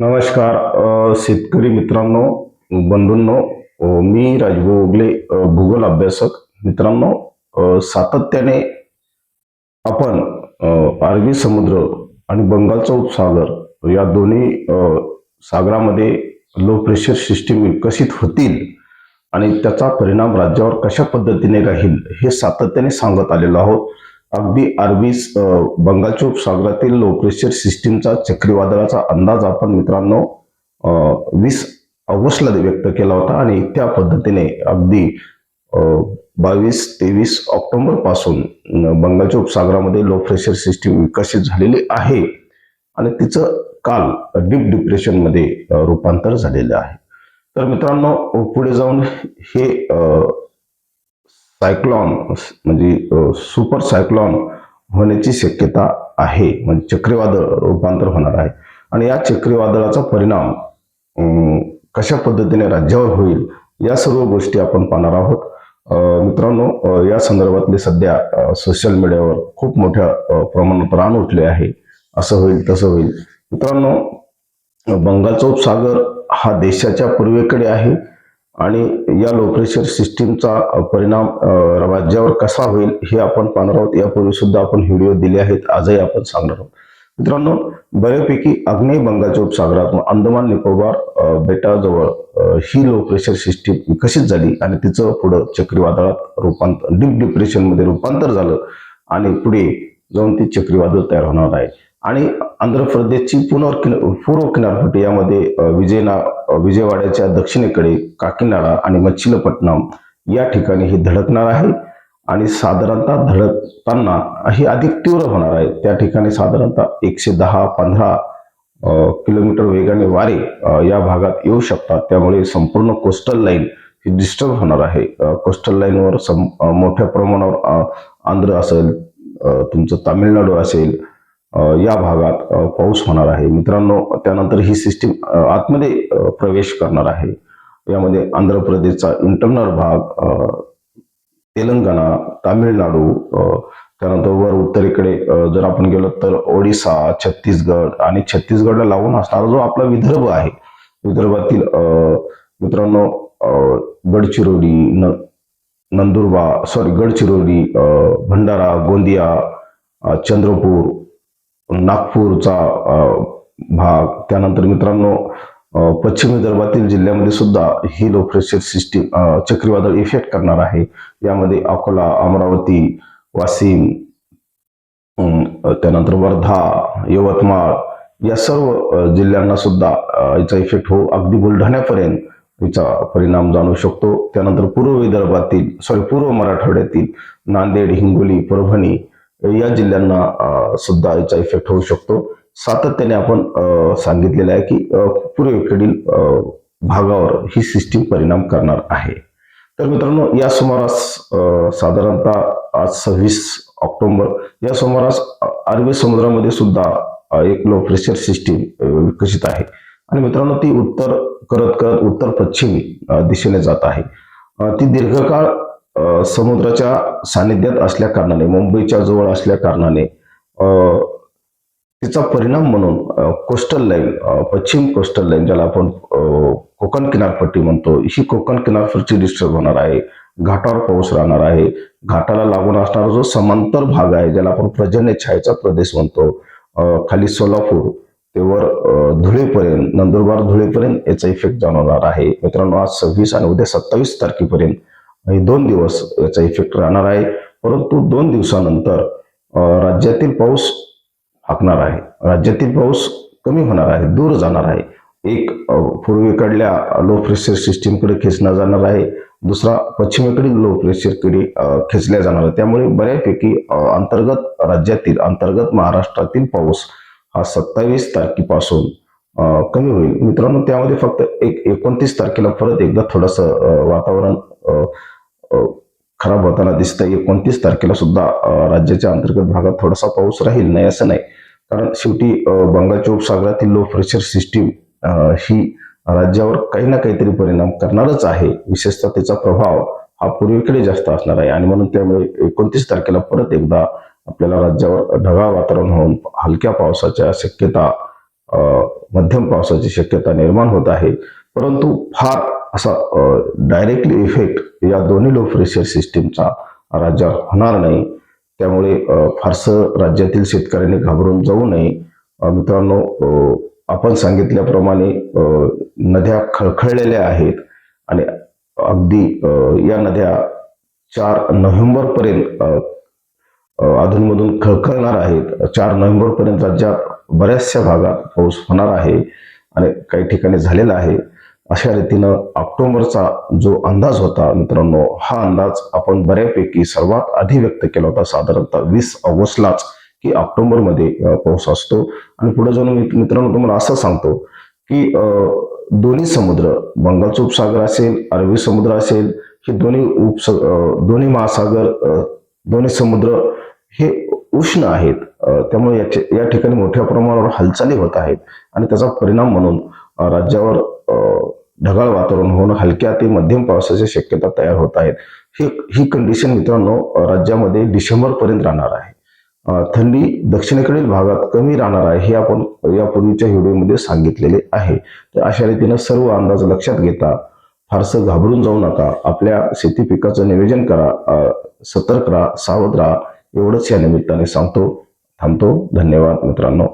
नमस्कार शेतकरी मित्रांनो बंधूंनो मी राजभाऊ उगले भूगोल अभ्यासक. मित्रांनो सातत्याने आपण अरबी समुद्र आणि बंगालचा उपसागर या दोन्ही सागरामध्ये लो प्रेशर सिस्टीम विकसित होतील आणि त्याचा परिणाम राज्यावर कशा पद्धतीने राहील हे सातत्याने सांगत आलेलो आहोत. अगदी अरबी बंगालच्या उपसागरातील लो प्रेशर सिस्टीमचा चक्रीवादळाचा अंदाज आपण मित्रांनो वीस ऑगस्टला व्यक्त केला होता आणि त्या पद्धतीने अगदी बावीस तेवीस ऑक्टोबरपासून बंगालच्या उपसागरामध्ये लो प्रेशर सिस्टीम विकसित झालेली आहे आणि तिचं काल डीप डिप्रेशनमध्ये रूपांतर झालेलं आहे. तर मित्रांनो पुढे जाऊन हे सायक्लॉन म्हणजे सुपर सायक्लॉन होण्याची शक्यता आहे. म्हणजे चक्रीवादळ रूपांतर होणार आहे. आणि या चक्रीवादळाचा परिणाम कशा पद्धतीने राज्यावर होईल या सर्व गोष्टी आपण पाहणार आहोत. मित्रांनो या संदर्भातले सध्या सोशल मीडियावर खूप मोठ्या प्रमाणात रान उठले आहे. असं होईल तसं होईल. मित्रांनो बंगालचा उपसागर हा देशाच्या पूर्वेकडे आहे. आणि या लो प्रेशर सिस्टीमचा परिणाम राज्यावर कसा होईल हे आपण पाहणार आहोत. यापूर्वी सुद्धा आपण व्हिडिओ दिले आहेत. आजही आपण सांगणार आहोत. मित्रांनो बऱ्यापैकी आग्नेय बंगालच्या उपसागरात अंदमान निकोबार बेटाजवळ ही लो प्रेशर सिस्टीम विकसित झाली आणि तिचं पुढं चक्रीवादळात रूपांतर डीप डिप्रेशनमध्ये रूपांतर झालं आणि पुढे जाऊन ती चक्रीवादळ तयार होणार आहे. आणि आंध्र प्रदेशची पुनर्किन पूर्व किनारपट्टी यामध्ये विजयना विजयवाड्याच्या दक्षिणेकडे काकीनाडा आणि मच्छिलपट्टणम या ठिकाणी ही धडकणार आहे. आणि साधारणतः धडकताना ही अधिक तीव्र होणार आहे. त्या ठिकाणी साधारणतः एकशे दहा पंधरा किलोमीटर वेगाने वारे या भागात येऊ शकतात. त्यामुळे संपूर्ण कोस्टल लाईन ही डिस्टर्ब होणार आहे. कोस्टल लाईनवर सम मोठ्या प्रमाणावर आंध्र असेल तुमचं तामिळनाडू असेल या भागात पाऊस होणार आहे. मित्रांनो त्यानंतर ही सिस्टीम आतमध्ये प्रवेश करणार आहे. यामध्ये आंध्र प्रदेशचा इंटरनल भाग तेलंगणा तामिळनाडू त्यानंतर वर उत्तरेकडे जर आपण गेलो तर ओडिसा छत्तीसगड आणि छत्तीसगडला लागून असणारा जो आपला विदर्भ आहे विदर्भातील मित्रांनो गडचिरोली न नंदुरबार सॉरी गडचिरोली भंडारा गोंदिया चंद्रपूर नागपूरचा भाग. त्यानंतर मित्रांनो पश्चिम विदर्भातील जिल्ह्यामध्ये सुद्धा ही लो प्रेशर सिस्टीम चक्रीवादळ इफेक्ट करणार आहे. यामध्ये अकोला अमरावती वाशिम त्यानंतर वर्धा यवतमाळ या सर्व जिल्ह्यांना सुद्धा याचा इफेक्ट हो अगदी बुलढाण्यापर्यंत याचा परिणाम जाणू शकतो. त्यानंतर पूर्व विदर्भातील सॉरी पूर्व मराठवाड्यातील नांदेड हिंगोली परभणी या जिल्ह्यांना सुद्धा याचा इफेक्ट होऊ शकतो. सातत्याने आपण सांगितलेलं आहे की पूर्वेकडील भागावर ही सिस्टीम परिणाम करणार आहे. तर मित्रांनो या सुमारास साधारणतः आज सव्वीस ऑक्टोबर या सुमारास अरबी समुद्रामध्ये सुद्धा एक लो प्रेशर सिस्टीम विकसित आहे. आणि मित्रांनो ती उत्तर करत करत उत्तर पश्चिमी दिशेने जात आहे. ती दीर्घकाळ समुद्राच्या सानिध्यात असल्या कारणाने मुंबईच्या जवळ असल्या कारणाने तिचा परिणाम म्हणून कोस्टल लाईन पश्चिम कोस्टल लाईन ज्याला आपण कोकण किनारपट्टी म्हणतो ही कोकण किनारपट्टी डिस्टर्ब होणार आहे. घाटावर पाऊस राहणार आहे. घाटाला लागून असणारा जो समांतर भाग आहे ज्याला आपण पर्जन्य छायेचा प्रदेश म्हणतो खाली सोलापूर तेवर धुळेपर्यंत नंदुरबार धुळेपर्यंत याचा इफेक्ट जाणवणार आहे. मित्रांनो आज सव्वीस आणि उद्या सत्तावीस तारखेपर्यंत दोन दिवस याचा इफेक्ट राहणार आहे. परंतु दोन दिवसानंतर राज्यातील पाऊस हाकणार आहे. राज्यातील पाऊस कमी होणार आहे दूर जाणार आहे. एक पूर्वेकडल्या लो प्रेशर सिस्टीमकडे खेचला जाणार आहे. दुसरा पश्चिमेकडील लो प्रेशरकडे खेचल्या जाणार आहे. त्यामुळे बऱ्यापैकी अंतर्गत राज्यातील अंतर्गत महाराष्ट्रातील पाऊस हा सत्तावीस तारखेपासून कमी होईल. मित्रांनो त्यामध्ये फक्त एक एकोणतीस तारखेला परत एकदा थोडंसं वातावरण खराब होताना दिसतं एकोणतीस तारखेला सुद्धा राज्याच्या अंतर्गत भागात थोडासा पाऊस राहील. नाही असं नाही. कारण शेवटी बंगालच्या उपसागरातील लो प्रेशर सिस्टीम ही राज्यावर काही ना काहीतरी परिणाम करणारच आहे. विशेषतः त्याचा प्रभाव हा पूर्वेकडे जास्त असणार आहे. आणि म्हणून त्यामुळे एकोणतीस तारखेला परत एकदा आपल्याला राज्यावर ढगाळ वातावरण होऊन हलक्या पावसाच्या शक्यता मध्यम पावसाची शक्यता निर्माण होत आहे. परंतु फार असा डायरेक्टली इफेक्ट या दोन्ही लो प्रेशर सिस्टीमचा राज्यावर होणार नाही. त्यामुळे फारसं राज्यातील शेतकऱ्यांनी घाबरून जाऊ नये. मित्रांनो आपण सांगितल्याप्रमाणे नद्या खळखळलेल्या आहेत आणि अगदी या नद्या चार नोव्हेंबरपर्यंत अधूनमधून खळखळणार आहेत. चार नोव्हेंबरपर्यंत राज्यात बऱ्याचशा भागात पाऊस होणार आहे आणि काही ठिकाणी झालेला आहे. अशा रीतीनं ऑक्टोबरचा जो अंदाज होता मित्रांनो हा अंदाज आपण बऱ्यापैकी सर्वात आधी व्यक्त केला होता. साधारणतः वीस ऑगस्टलाच की ऑक्टोबरमध्ये पाऊस असतो. आणि पुढे जाऊन मी मित्रांनो तुम्हाला असं सांगतो की दोन्ही समुद्र बंगालचा उपसागर असेल अरबी समुद्र असेल हे दोन्ही उपस दोन्ही महासागर दोन्ही समुद्र हे उष्ण आहेत. त्यामुळे याचे या ठिकाणी मोठ्या प्रमाणावर हालचाली होत आहेत. आणि त्याचा परिणाम म्हणून राज्यावर ढगाळ वातावरण होऊन हलक्या ते मध्यम पावसाच्या शक्यता तयार होत आहेत. ही ही कंडिशन मित्रांनो राज्यामध्ये डिसेंबर पर्यंत राहणार आहे. थंडी दक्षिणेकडील भागात कमी राहणार आहे हे आपण यापूर्वीच्या व्हिडिओमध्ये सांगितलेले आहे. तर अशा रीतीनं सर्व अंदाज लक्षात घेता फारसं घाबरून जाऊ नका. आपल्या शेती पिकाचं नियोजन करा सतर्क राहा सावध राहा. एवढंच या निमित्ताने सांगतो थांबतो. धन्यवाद मित्रांनो.